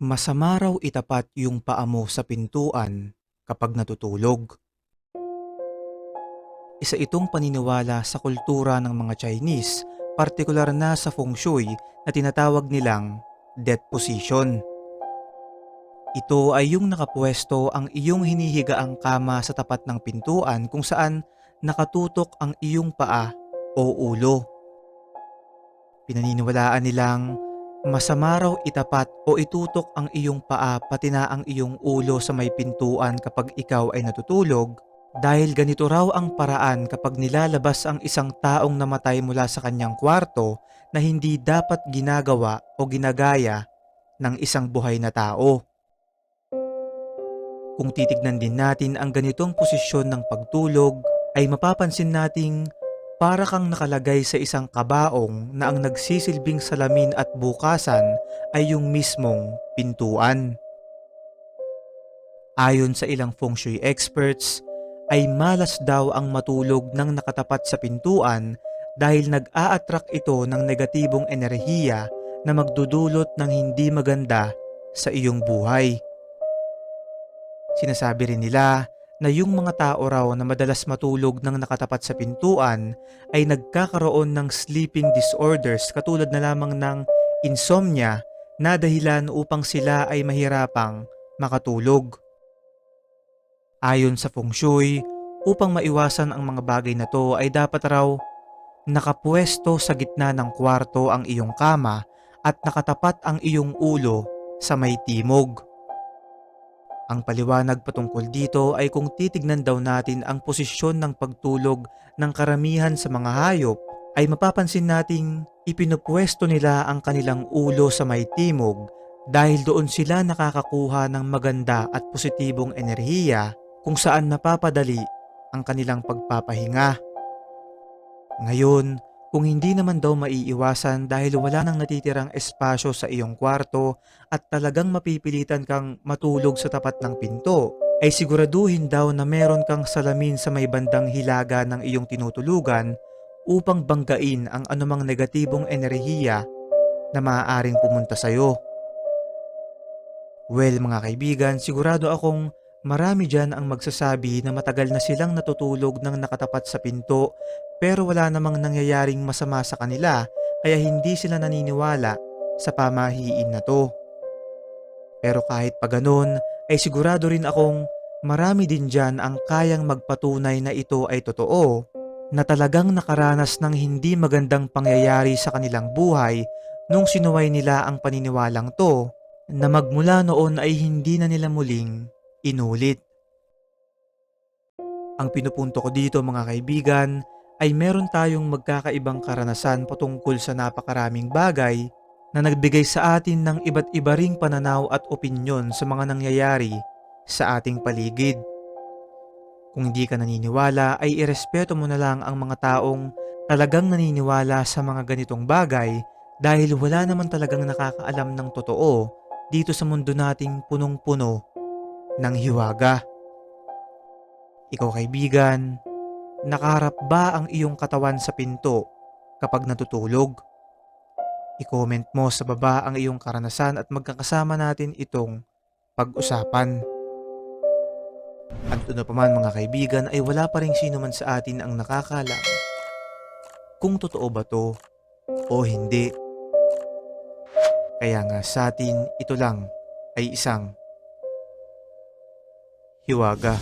Masama raw itapat yung paa mo sa pintuan kapag natutulog. Isa itong paniniwala sa kultura ng mga Chinese, partikular na sa feng shui na tinatawag nilang death position. Ito ay yung nakapwesto ang iyong hinihigaang kama sa tapat ng pintuan kung saan nakatutok ang iyong paa o ulo. Pinaniniwalaan nilang Masama raw itapat o itutok ang iyong paa pati na ang iyong ulo sa may pintuan kapag ikaw ay natutulog dahil ganito raw ang paraan kapag nilalabas ang isang taong namatay mula sa kanyang kwarto na hindi dapat ginagawa o ginagaya ng isang buhay na tao. Kung titignan din natin ang ganitong posisyon ng pagtulog ay mapapansin nating para kang nakalagay sa isang kabaong na ang nagsisilbing salamin at bukasan ay yung mismong pintuan. Ayon sa ilang feng shui experts, ay malas daw ang matulog ng nakatapat sa pintuan dahil nag-a-attract ito ng negatibong enerhiya na magdudulot ng hindi maganda sa iyong buhay. Sinasabi rin nila na yung mga tao raw na madalas matulog ng nakatapat sa pintuan ay nagkakaroon ng sleeping disorders katulad na lamang ng insomnia na dahilan upang sila ay mahirapang makatulog. Ayon sa feng shui, upang maiwasan ang mga bagay na to ay dapat raw nakapwesto sa gitna ng kwarto ang iyong kama at nakatapat ang iyong ulo sa may timog. Ang paliwanag patungkol dito ay kung titignan daw natin ang posisyon ng pagtulog ng karamihan sa mga hayop ay mapapansin nating ipinupwesto nila ang kanilang ulo sa may timog dahil doon sila nakakakuha ng maganda at positibong enerhiya kung saan napapadali ang kanilang pagpapahinga. Ngayon, kung hindi naman daw maiiwasan dahil wala nang natitirang espasyo sa iyong kwarto at talagang mapipilitan kang matulog sa tapat ng pinto, ay siguraduhin daw na meron kang salamin sa may bandang hilaga ng iyong tinutulugan upang banggain ang anumang negatibong enerhiya na maaaring pumunta sa iyo. Well mga kaibigan, sigurado akong marami dyan ang magsasabi na matagal na silang natutulog ng nakatapat sa pinto pero wala namang nangyayaring masama sa kanila kaya hindi sila naniniwala sa pamahiin na to. Pero kahit pa ganun, ay sigurado rin akong marami din dyan ang kayang magpatunay na ito ay totoo, na talagang nakaranas ng hindi magandang pangyayari sa kanilang buhay nung sinuway nila ang paniniwalang to na magmula noon ay hindi na nila muling inulit. Ang pinupunto ko dito mga kaibigan ay meron tayong magkakaibang karanasan patungkol sa napakaraming bagay na nagbigay sa atin ng iba't iba ring pananaw at opinyon sa mga nangyayari sa ating paligid. Kung hindi ka naniniwala ay irespeto mo na lang ang mga taong talagang naniniwala sa mga ganitong bagay dahil wala naman talagang nakakaalam ng totoo dito sa mundo nating punong-puno ng hiwaga. Ikaw kaibigan, Nakaharap ba ang iyong katawan sa pinto kapag natutulog? I-comment mo sa baba ang iyong karanasan at magkakasama natin itong pag-usapan. At ano pa man mga kaibigan ay wala pa rin sino man sa atin ang nakakalam kung totoo ba to o hindi. Kaya nga sa atin ito lang ay isang hiwaga.